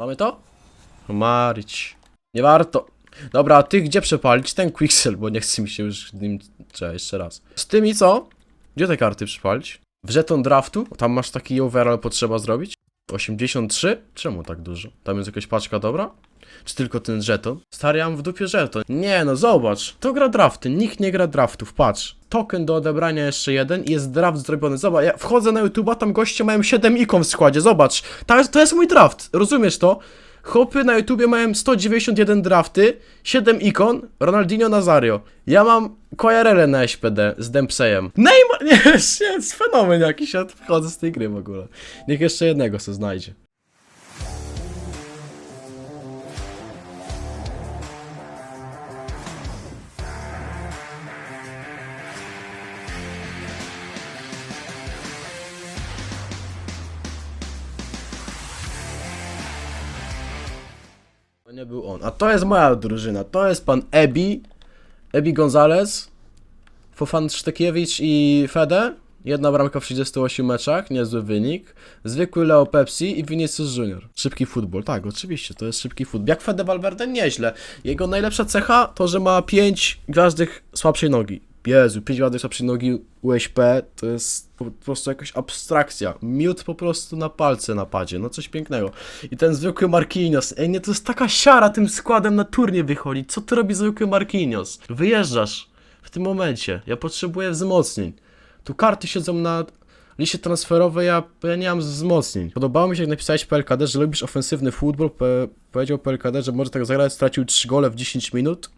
Mamy to? Marić. Nie warto. Dobra, a ty gdzie przepalić? Ten Quixel, bo nie chce mi się już nim... Czekaj, jeszcze raz. Z tymi co? Gdzie te karty przepalić? W żeton draftu? Tam masz taki overall potrzeba zrobić? 83? Czemu tak dużo? Tam jest jakaś paczka dobra? Czy tylko ten żeton? Stary, ja mam w dupie żeton. Nie no, zobacz. To gra drafty, nikt nie gra draftów, patrz. Token do odebrania jeszcze jeden i jest draft zrobiony. Zobacz, ja wchodzę na YouTube'a, tam goście mają 7 ikon w składzie, zobacz. To jest, to jest mój draft, rozumiesz to? Chłopy na YouTubie mają 191 drafty, 7 ikon, Ronaldinho Nazario. Ja mam Kojarele na SPD z Dempseyem. Neymar, nie, jest fenomen jakiś, ja wchodzę z tej gry w ogóle. Niech jeszcze jednego se znajdzie. Był on. A to jest moja drużyna. To jest pan Ebi, Ebi Gonzalez, Fofan Sztekiewicz i Fede. Jedna bramka w 38 meczach, niezły wynik. Zwykły Leo Pepsi i Vinicius Junior. Szybki futbol, tak, oczywiście, to jest szybki futbol. Jak Fede Valverde, nieźle. Jego najlepsza cecha to, że ma 5 gwiazdek słabszej nogi. Jezu, 5 gwiazdek słabszej nogi USP to jest po prostu jakaś abstrakcja. Miód po prostu na palce napadzie, no coś pięknego. I ten zwykły Marquinhos, ej nie, to jest taka siara tym składem na turnie wychodzić. Co ty robi zwykły Marquinhos? Wyjeżdżasz w tym momencie. Ja potrzebuję wzmocnień. Tu karty siedzą na liście transferowej, ja, ja nie mam wzmocnień. Podobało mi się, jak napisałeś PLKD, że lubisz ofensywny futbol. Po, powiedział PLKD, że może tak zagrać, stracił 3 gole w 10 minut.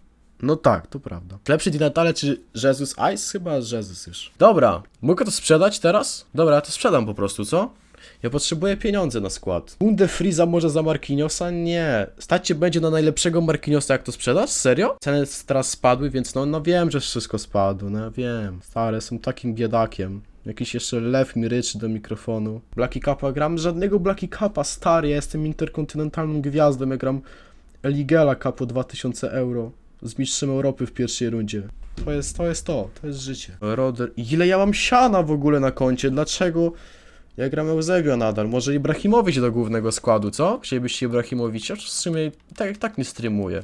No tak, to prawda. Lepszy Di Natale czy Jesus Ice? Chyba Jesus już. Dobra, mogę to sprzedać teraz? Dobra, ja to sprzedam po prostu, co? Ja potrzebuję pieniądze na skład. Bunde Freeza może za Marquinhosa? Nie. Stać się będzie na najlepszego Marquinhosa, jak to sprzedasz? Serio? Ceny teraz spadły, więc no, no wiem, że wszystko spadło, no wiem. Stary, jestem takim biedakiem. Jakiś jeszcze lew mi ryczy do mikrofonu. Blacky Cupa gram? Żadnego Blacky Cupa, stary, ja jestem interkontynentalną gwiazdą, ja gram Eligela Cup o 2000 euro. Z mistrzem Europy w pierwszej rundzie. To jest, to jest to, to jest życie. Roder, ile ja mam siana w ogóle na koncie? Dlaczego ja gram Eusebio nadal? Może Ibrahimowicz do głównego składu, co? Chcielibyście Ibrahimowicza? W sumie tak tak nie streamuje.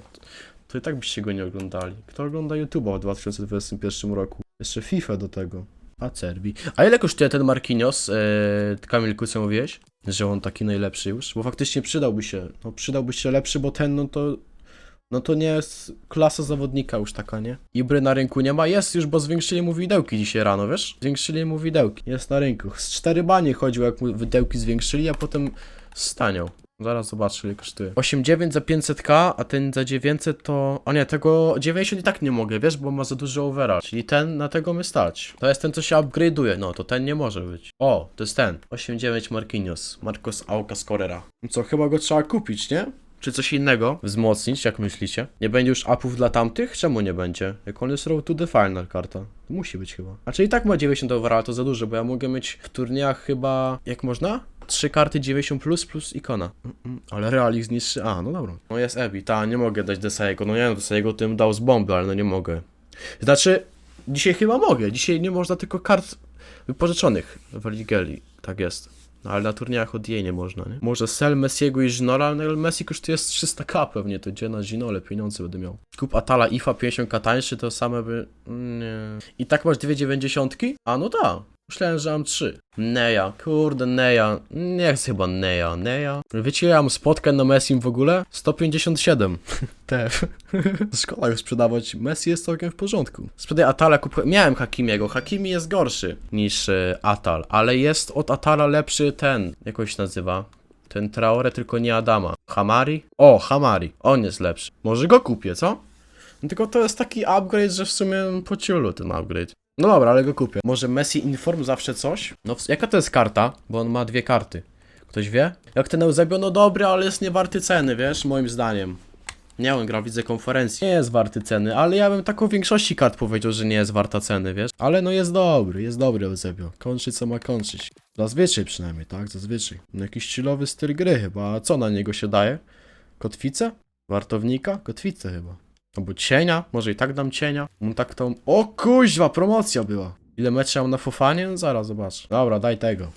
To i tak byście go nie oglądali. Kto ogląda YouTube'a w 2021 roku? Jeszcze FIFA do tego. A Cerbi. A ile kosztuje ten Marquinhos? Eee, Kamilku, co mówiłeś? Że on taki najlepszy już? Bo faktycznie przydałby się. No przydałby się lepszy, bo ten no to no to nie jest klasa zawodnika już taka, nie? Ibry na rynku nie ma, jest już, bo zwiększyli mu widełki dzisiaj rano, wiesz? Zwiększyli mu widełki, jest na rynku. Z cztery banie chodził, jak mu widełki zwiększyli, a potem staniał. Zaraz zobaczę, ile kosztuje. 8,9 za 500k, a ten za 900 to... O nie, tego 90 i tak nie mogę, wiesz, bo ma za duży overall. Czyli ten, na tego my stać. To jest ten, co się upgrade'uje, no to ten nie może być. O, to jest ten. 8,9 Marquinhos. Marcos Aucas Correra. No co, chyba go trzeba kupić, nie? Czy coś innego wzmocnić, jak myślicie? Nie będzie już upów dla tamtych? Czemu nie będzie? Jak on jest road to the final karta. Musi być chyba. A czyli tak ma 90 overall, to za dużo, bo ja mogę mieć w turniejach chyba... Jak można? Trzy karty 90 plus plus ikona. Mm, mm, ale realix niższy. A, no dobra. No jest Ebi, ta, nie mogę dać Desaiego. No nie no, Desaiego tym dał z bomby, ale no nie mogę. Znaczy, dzisiaj chyba mogę. Dzisiaj nie można tylko kart wypożyczonych w Ligeli. Tak jest. No ale na turniejach od jej nie można, nie? Może sell Messiego i Ginora, ale Messi kosztuje z 300k pewnie, to gdzie na Ginole pieniądze będę miał. Kup Atala IFA 50k tańszy, to same by... Nie. I tak masz dwie dziewięćdziesiątki? A no tak. Myślałem, że mam trzy. Neja, kurde Neja, nie chcę chyba Neja, Neja. Wiecie, ja mam na Messim w ogóle? 157. TF. Szkoda już sprzedawać, Messi jest całkiem w porządku. Sprzedaj Atala, kup... miałem Hakimiego, Hakimi jest gorszy niż e, Atal, ale jest od Atala lepszy ten, jak on się nazywa? Ten Traore, tylko nie Adama. Hamari? O, Hamari, on jest lepszy. Może go kupię, co? No Tylko to jest taki upgrade, że w sumie po ten upgrade. No dobra, ale go kupię. Może Messi Inform zawsze coś? No, jaka to jest karta? Bo on ma dwie karty. Ktoś wie? Jak ten Eusebio, no dobry, ale jest niewarty ceny, wiesz, moim zdaniem. Nie, on gra, widzę konferencji. Nie jest warty ceny, ale ja bym taką większości kart powiedział, że nie jest warta ceny, wiesz? Ale no jest dobry, jest dobry Eusebio. Kończy co ma kończyć. Zazwyczaj przynajmniej, tak? Zazwyczaj. No jakiś chillowy styl gry chyba. A co na niego się daje? Kotwicę? Wartownika? Kotwicę chyba. Albo cienia? Może i tak dam cienia? On tak to... O kuźwa, promocja była. Ile meczy mam na Fofanie? Zaraz zobacz. Dobra, daj tego.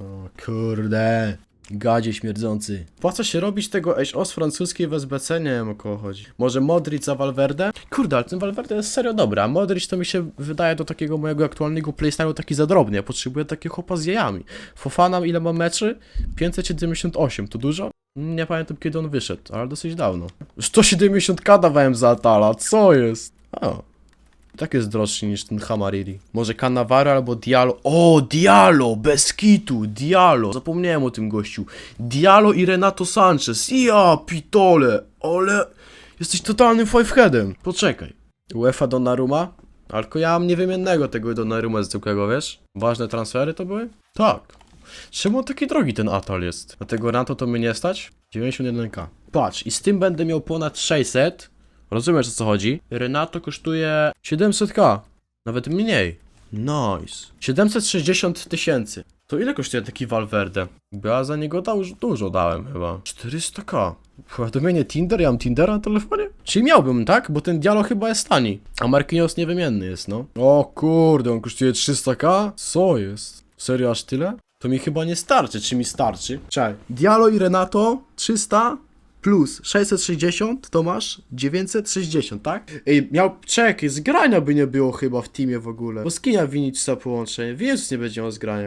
O kurde. Gadzie śmierdzący. Co się robić tego o z francuskiej w SBC? Nie wiem o kogo chodzi. Może Modric za Valverde? Kurde, ale ten Valverde jest serio dobry, a Modric to mi się wydaje do takiego mojego aktualnego playstyle'u taki za drobny. Ja potrzebuję takiego chopa z jajami. Fofana ile ma meczy? 578, to dużo? Nie pamiętam kiedy on wyszedł, ale dosyć dawno. 170k dawałem za Atala, co jest? O, tak jest droższy niż ten Hamariri. Może Cannavaro albo Diallo. O, Diallo! Bez kitu! Zapomniałem o tym gościu. Diallo i Renato Sanchez. Ja, pitole! Ale... Jesteś totalnym fiveheadem. Poczekaj. UEFA Donnarumma? Alko ja mam niewymiennego tego Donnarumma zwykłego, wiesz? Ważne transfery to były? Tak. Czemu on taki drogi ten Atal jest? Dlatego na to to mnie nie stać? 91k. Patrz, i z tym będę miał ponad 600. Rozumiesz o co chodzi? Renato kosztuje 700k. Nawet mniej. Nice. 760 tysięcy. To ile kosztuje taki Valverde? Bo ja za niego dał, dużo dałem chyba. 400k. Powiadomienie Tinder? Ja mam Tindera na telefonie? Czyli miałbym, tak? Bo ten Diallo chyba jest tani. A Marquinhos niewymienny jest, no. O kurde, on kosztuje 300k? Co jest? Serio aż tyle? To mi chyba nie starczy. Czy mi starczy? Czekaj. Diallo i Renato 300 plus 660 to masz 960, tak? Ej, miał... Czekaj, zgrania by nie było chyba w teamie w ogóle. Bo skinia Viniciusa połączenie. Więc nie będzie miał zgrania.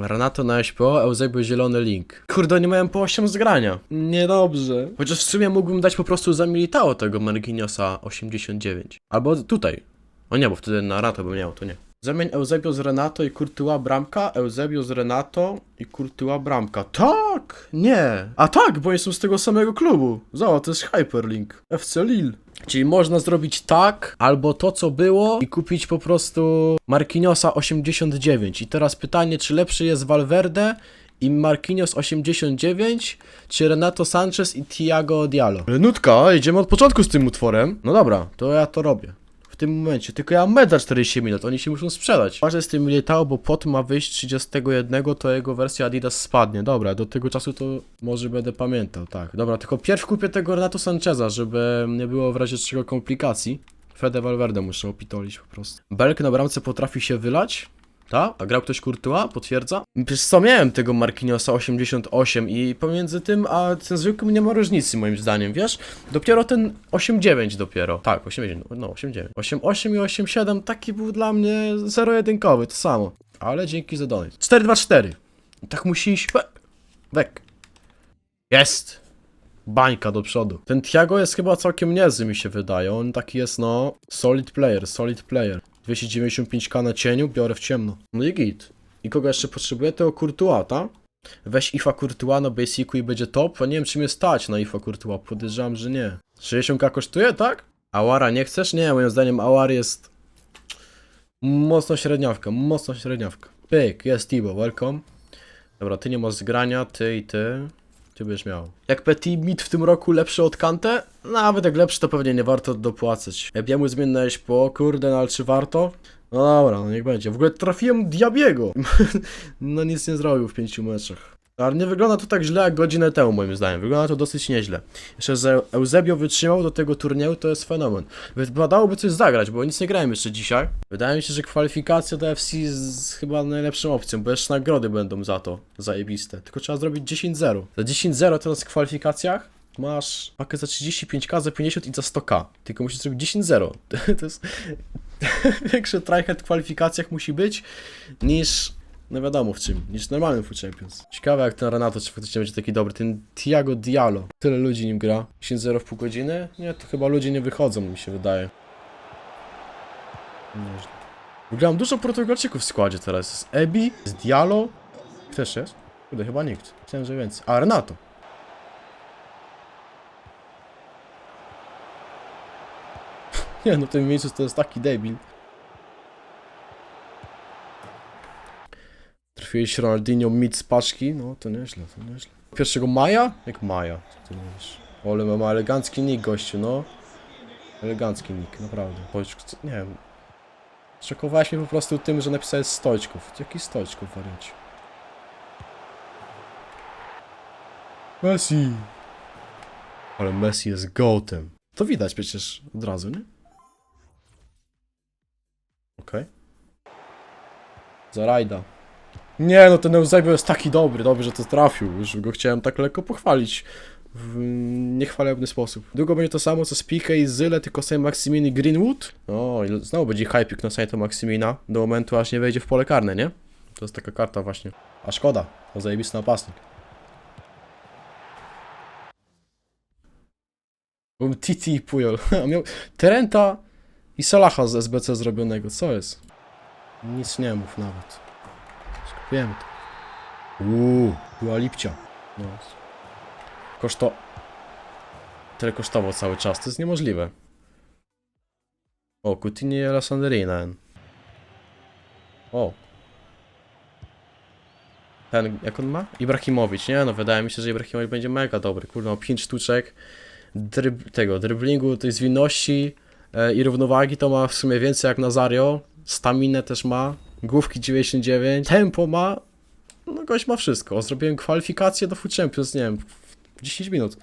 Renato na SPO, Eusebio zielony link. Kurde, nie miałem po 8 zgrania. Niedobrze. Chociaż w sumie mógłbym dać po prostu za Militao tego Marginiosa 89. Albo tutaj. O nie, bo wtedy na Renato bym miał, to nie. Zamień Eusebio z Renato i Kurtyła bramka, Eusebio z Renato i Kurtyła bramka. Tak! Nie! A tak, bo jestem z tego samego klubu. Zobacz, to jest Hyperlink. FC Lille. Czyli można zrobić tak, albo to co było i kupić po prostu Marquinhosa 89. I teraz pytanie, czy lepszy jest Valverde i Marquinhos 89, czy Renato Sanchez i Thiago Diallo? Nutka, idziemy od początku z tym utworem. No dobra, to ja to robię. Tym momencie, tylko ja mam medal 40 minut, oni się muszą sprzedać. Ważne z tym Militao, bo pot ma wyjść 31, to jego wersja Adidas spadnie. Dobra, do tego czasu to może będę pamiętał, tak. Dobra, tylko pierw kupię tego Renato Sancheza, żeby nie było w razie czego komplikacji. Fede Valverde muszę opitolić po prostu. Belk na bramce potrafi się wylać. Tak? A grał ktoś Kurtua? Potwierdza? Przecież co miałem tego Marquinhosa 88 i pomiędzy tym a tym zwykłym nie ma różnicy moim zdaniem, wiesz? Dopiero ten 89 dopiero. Tak, 89, no 89. 88 i 87 taki był dla mnie zero-jedynkowy, to samo. Ale dzięki za donate. 424. I tak musi iść. we- Wek. Jest. Bańka do przodu. Ten Thiago jest chyba całkiem niezły mi się wydaje. On taki jest no solid player, solid player. 295k na cieniu, biorę w ciemno. No i git. I kogo jeszcze potrzebuję? Tego Courtois, tak? Weź IFA Courtois na basicu i będzie top. A nie wiem czy mnie stać na IFA Courtois. Podejrzewam, że nie. 60k kosztuje, tak? Awara nie chcesz? Nie, moim zdaniem Awar jest mocno średniawka, mocno średniawka. Pyk, jest Tibo, welcome. Dobra, ty nie masz zgrania, ty i ty. Ty będziesz miał. Jak Petit Mit w tym roku lepszy od Kante? Nawet jak lepszy, to pewnie nie warto dopłacać. Jak ja mu zmieniłeś po kurde, no ale czy warto? No dobra, no niech będzie. W ogóle trafiłem Diabiego. no nic nie zrobił w pięciu meczach. Ale nie wygląda to tak źle jak godzinę temu, moim zdaniem. Wygląda to dosyć nieźle. Jeszcze, że Eusebio wytrzymał do tego turnieju, to jest fenomen. Wypadałoby coś zagrać, bo nic nie grałem jeszcze dzisiaj. Wydaje mi się, że kwalifikacja do FC jest chyba najlepszą opcją, bo jeszcze nagrody będą za to, zajebiste. Tylko trzeba zrobić 10-0. Za 10-0 teraz w kwalifikacjach masz pakę za 35k, za 50 i za 100k. Tylko musisz zrobić 10-0. To jest... Większy tryhard w kwalifikacjach musi być niż no wiadomo w czym, niż normalny Food Champions. Ciekawe jak ten Renato, czy faktycznie będzie taki dobry. Ten Thiago Diallo. Tyle ludzi nim gra. 10-0 w pół godziny? Nie, to chyba ludzie nie wychodzą, mi się wydaje. Nieźle. W mam dużo Portugalczyków w składzie teraz. Jest Ebi, jest Diallo. Też jest? Kurde, chyba nikt. Myślałem, że więcej. A, Renato. Nie no, ten miejscu to jest taki debil. Trafiłeś Ronaldinho mid z paczki? No to nieźle, to nieźle. 1 maja? Jak maja? Co ty mówisz? Ole ma elegancki nick gościu, no. Elegancki nick, naprawdę. Chodź, co- nie wiem. Szokowałeś mnie po prostu tym, że napisałeś Stoczków. Jaki Stoczków, wariacie? Messi! Ale Messi jest gołtem. To widać przecież od razu, nie? Okej. Zarajda. Nie no, ten Eusebio jest taki dobry, dobry, że to trafił. Już go chciałem tak lekko pochwalić. W niechwalebny sposób. Długo będzie to samo co z Pique i Zyle, tylko sobie Maximin i Greenwood. O, znowu będzie hypik na sajcie Maximina. Do momentu aż nie wejdzie w pole karne, nie? To jest taka karta właśnie. A szkoda, to zajebisty napastnik. Byłem Titi i Puyol. A miał Terenta i Salaha z SBC zrobionego. Co jest? Nic nie mów nawet. Skupujemy to. Uuu, była lipcia. No. Koszto... Tyle kosztował cały czas, to jest niemożliwe. O, Coutinho i Alessandrina. O. Ten, jak on ma? Ibrahimowicz, nie? No wydaje mi się, że Ibrahimowicz będzie mega dobry. Kurde, no 5 sztuczek dryb, tego, dryblingu, tej zwinności e, i równowagi to ma w sumie więcej jak Nazario. Staminę też ma. Główki 99. Tempo ma. No gość ma wszystko. Zrobiłem kwalifikację do Food Champions, nie wiem, w 10 minut.